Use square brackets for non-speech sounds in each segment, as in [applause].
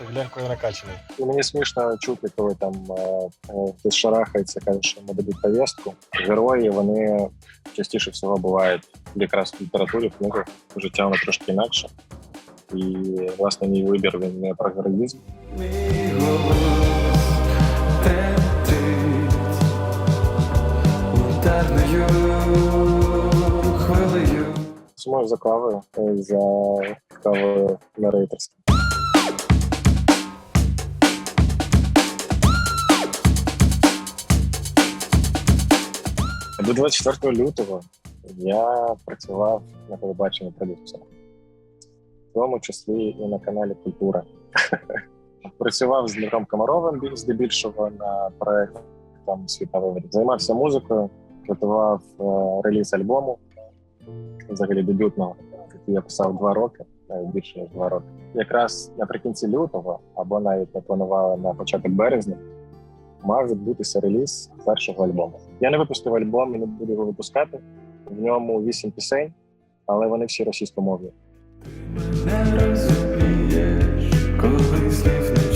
Це накачаний. І мені смішно чути, коли там е, е, хтось шарахається, каже, що йому дадуть повістку. Герої вони частіше всього бувають якраз в літературі, в книгах життя воно трошки інакше. І власне мій вибір він не про героїзм. Сумою за кавою, е, за кавою на рейтерській. До 24 лютого я працював на телебаченні продюсером, в тому числі і на каналі Культура. [laughs] Працював з Дмитром Комаровим здебільшого на проєктах там «Світ на виворі». Займався музикою, готував е, реліз альбому, взагалі дебютного, який я писав два роки, навіть більше ніж два роки. Якраз наприкінці лютого, або навіть не планували на початок березня, мав відбутися реліз першого альбому. Я не випустив альбом і не буду його випускати. В ньому вісім пісень, але вони всі російськомовні. Не розумієш, коли слів не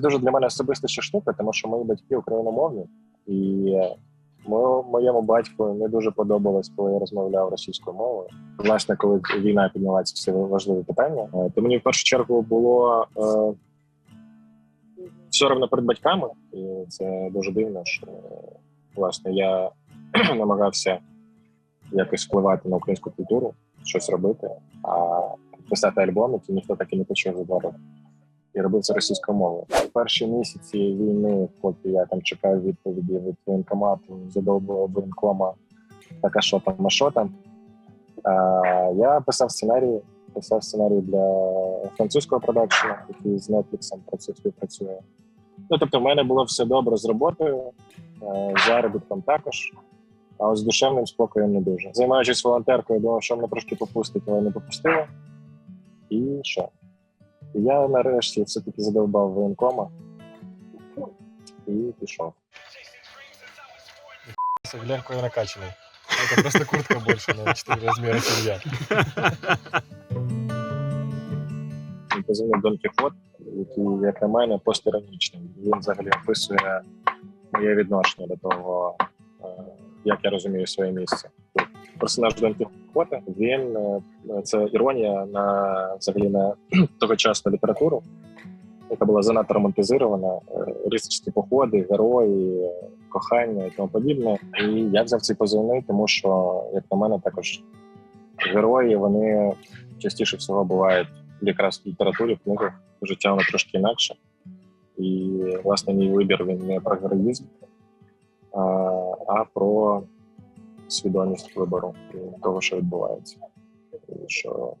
Це дуже для мене особиста ще штука, тому що мої батьки україномовні, і моєму батьку не дуже подобалось, коли я розмовляв російською мовою. Власне, коли війна підняла ці всі важливі питання, Е, то мені в першу чергу було е, соромно перед батьками, і це дуже дивно, що власне я [clears throat] намагався якось впливати на українську культуру, щось робити, а писати альбом, який ніхто так і не почув за два і робив це російською мовою. Перші місяці війни, поки я там чекав відповіді від воєнкомату, задовбував воєнкома, так а що там, а що там. А, я писав сценарії, писав сценарії для французького продакшена, який з Netflix працює, співпрацює. Ну, тобто, в мене було все добре з роботою, е, з заробітком також. А от з душевним спокоєм не дуже. Займаючись волонтеркою, думав, що мене трошки попустить, але не попустило. І що? Я нарешті все-таки задовбав воєнкома і пішов. Це глянь, який накачаний. Это просто куртка больше на 4 размера, чем я. Він позвонив Дон Кіхот, який, як на мене, постіронічний. Він взагалі описує моє відношення до того, е, як я розумію своє місце. Персонаж Дон Кіхота, він е, це іронія на взагалі на [clears throat] тогочасну літературу, яка була занадто романтизована, е, рицарські походи, герої, кохання і тому подібне. І я взяв цей позивний, тому що, як на мене, також герої вони частіше всього бувають якраз в літературі, в книгах життя воно трошки інакше. І власне мій вибір він не про героїзм, а про свідомість вибору і того, що відбувається. І що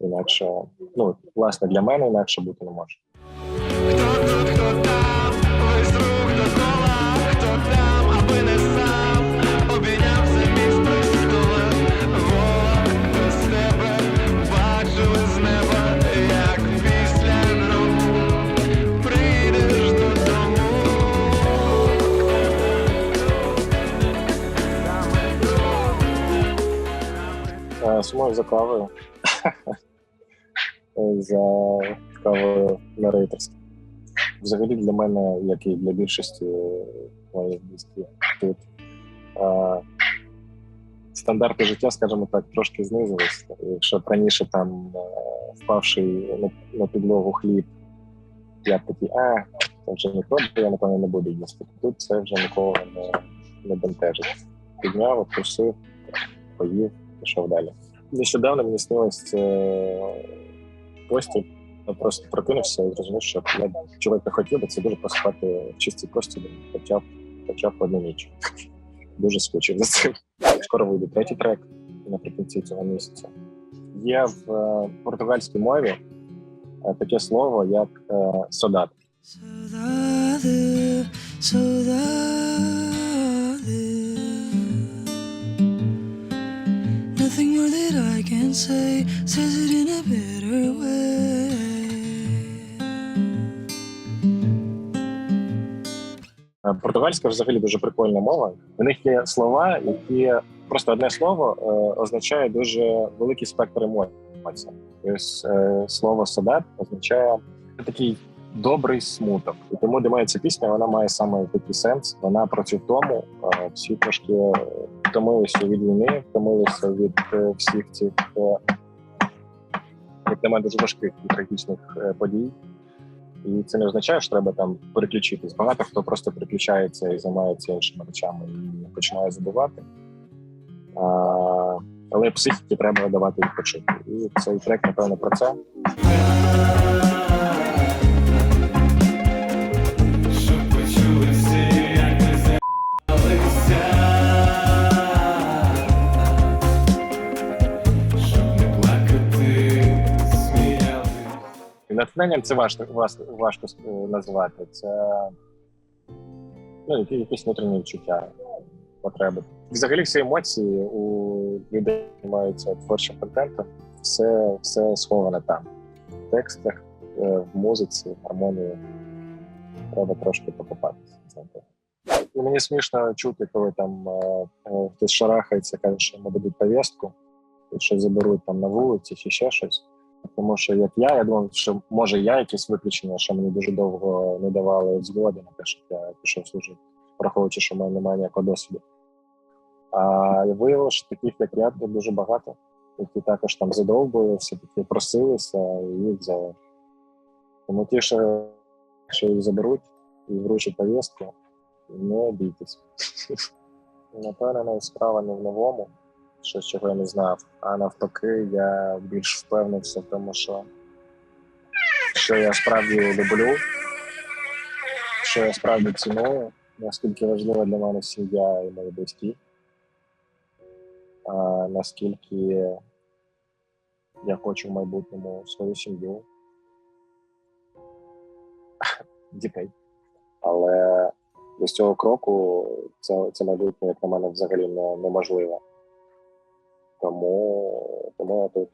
інакше, ну власне, для мене інакше бути не може. За кавою. [laughs] За кавою на рейтерській. Взагалі для мене, як і для більшості моїх близьких тут, стандарти життя, скажімо так, трошки знизились. Якщо раніше там е, впавший на, підлогу хліб, я такий, а, це вже ніколи, я напевно не буду їсти. Тут це вже нікого не, не бентежить. Підняв, откусив, поїв, пішов далі. Нещодавно мені снилось е, постіль. Я просто прокинувся і зрозумів, що я чого я хотів, бо це дуже поспати в чистій постілі, хоча б хоча б одну ніч. [laughs] Дуже скучив за цим. Скоро вийде третій трек наприкінці цього місяця. Є в е, португальській мові е, таке слово, як nothing more that I can say. Says it in a better way. Португальська взагалі дуже прикольна мова. У них є слова, які просто одне слово е, означає дуже великий спектр емоцій. Тобто е, слово «садат» означає такий добрий смуток. І тому де має пісня, вона має саме такий сенс. Вона про цю втому е, всі трошки втомилися від війни, втомилися від е, всіх цих е, як на мене дуже важких і трагічних е, подій. І це не означає, що треба там переключитись. Багато хто просто переключається і займається іншими речами і починає забувати. А, але психіки треба давати відпочити. І цей трек, напевно, про це. Натхненням це важко, важко, е, назвати. Це ну, якісь внутрішні відчуття, потреби. Взагалі всі емоції у людей, які займаються творчим контентом, все, все сховане там. В текстах, е, в музиці, в гармонії. Треба трошки покопатися. І мені смішно чути, коли там е, хтось шарахається, каже, що йому дадуть повістку, і що заберуть там на вулиці чи ще щось. Тому що як я, я думав, що може я якесь виключення, що мені дуже довго не давали згоди на те, щоб я пішов служити, враховуючи, що в мене немає ніякого досвіду. А виявилося, що таких як я дуже багато, які також там задовбуються, такі просилися і їх взяли. Тому ті, що, що їх заберуть і вручать повістку, не бійтесь. [laughs] Напевно, справа не в новому, щось чого я не знав. А навпаки, я більш впевнився в тому, що, що я справді люблю, що я справді ціную, наскільки важлива для мене сім'я і мої близькі, а наскільки я хочу в майбутньому свою сім'ю, [laughs] дітей. Але без цього кроку це, це майбутнє, як на мене, взагалі не, неможливо. Тому, тому я тут